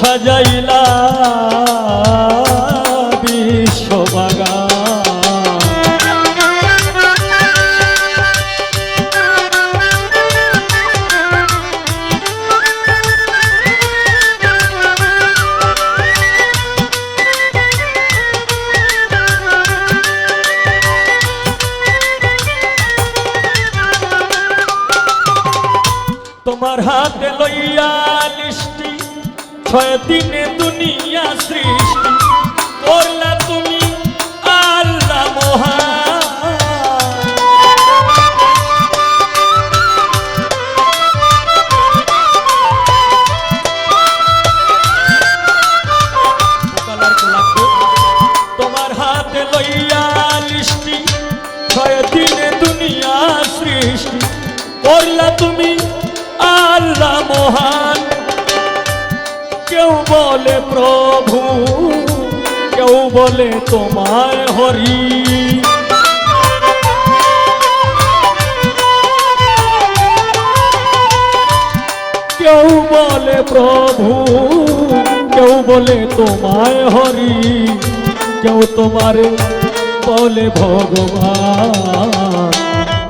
সাজাইলা তোমার হাতে লইয়া লিষ্টি ছয় দিনে দুনিয়া সৃষ্টি করলা তুমি আল্লাহ লাগবে। তোমার হাতে লইয়া লিষ্টি, ছয় দিনে দুনিয়া সৃষ্টি করলা তুমি আল্লাহ মহান কেউ বলে প্রভু, কেউ বলে তোমায় হরি। কেউ বলে প্রভু, কেউ বলে তোমায় হরি। কেউ তোমারে বলে ভগবান,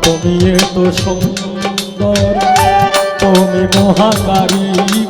তুমি এত সুন্দর, তুমি মহাকারিগর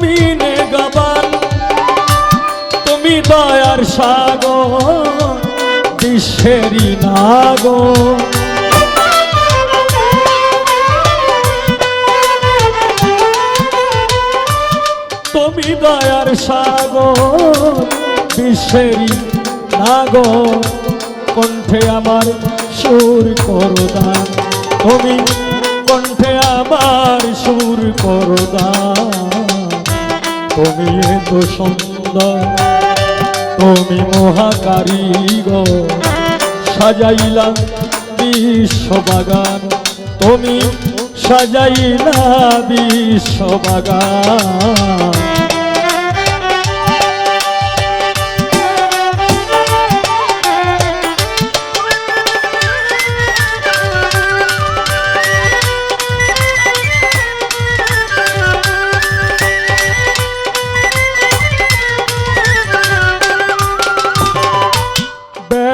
তুমি নে গাবান তুমি দয়ার সাগর, বিশ্বেরই নাগো তুমি দয়ার সাগর, বিশ্বেরই নাগো কণ্ঠে আমার সুর করদান তুমি কণ্ঠে আমার সুর করদান তুমি তো সুন্দর তুমি মহাকারিগ সাজাইলা বিশ্ববাগান তুমি সাজাইলা বিশ্ববাগান।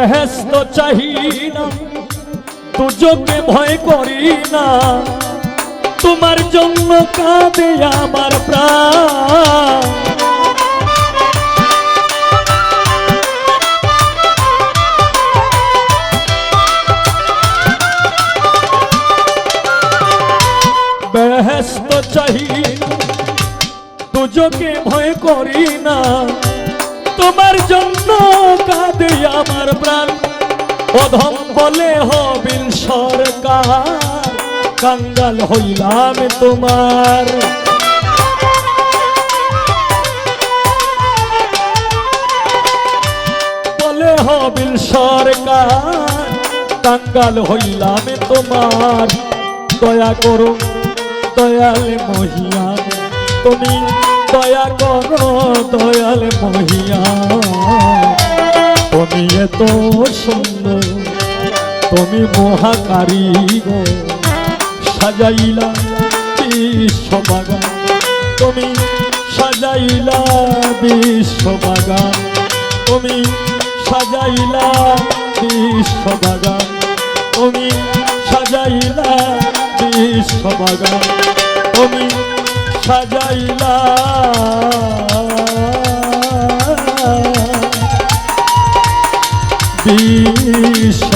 বেহেস্ত চাহি না দুজকে ভয় করি না। তোমার জন্য কাঁদে আমার প্রাণ। বেহেস্ত চাহি দুজকে ভয় করি না। তোমার জন্য কাঁদে আমার প্রাণ। অধম বলে হবিল সরকার, কাঙ্গাল হইলাম তোমার। বলে হবিল সরকার, কাঙ্গাল হইলাম তোমার। দয়া করো দয়াল মহিলা তুমি দয়া করো, দয়াল মহিয়া। তুমি এত সুন্দর, তুমি মহাকারী গো। সাজাইলা বিশ্ববাগান, তুমি সাজাইলা বিশ্ববাগান, তুমি সাজাইলা বিশ্ববাগান, তুমি সাজাইলা বিশ্ববাগান, তুমি সাজাইলা বিশ্ব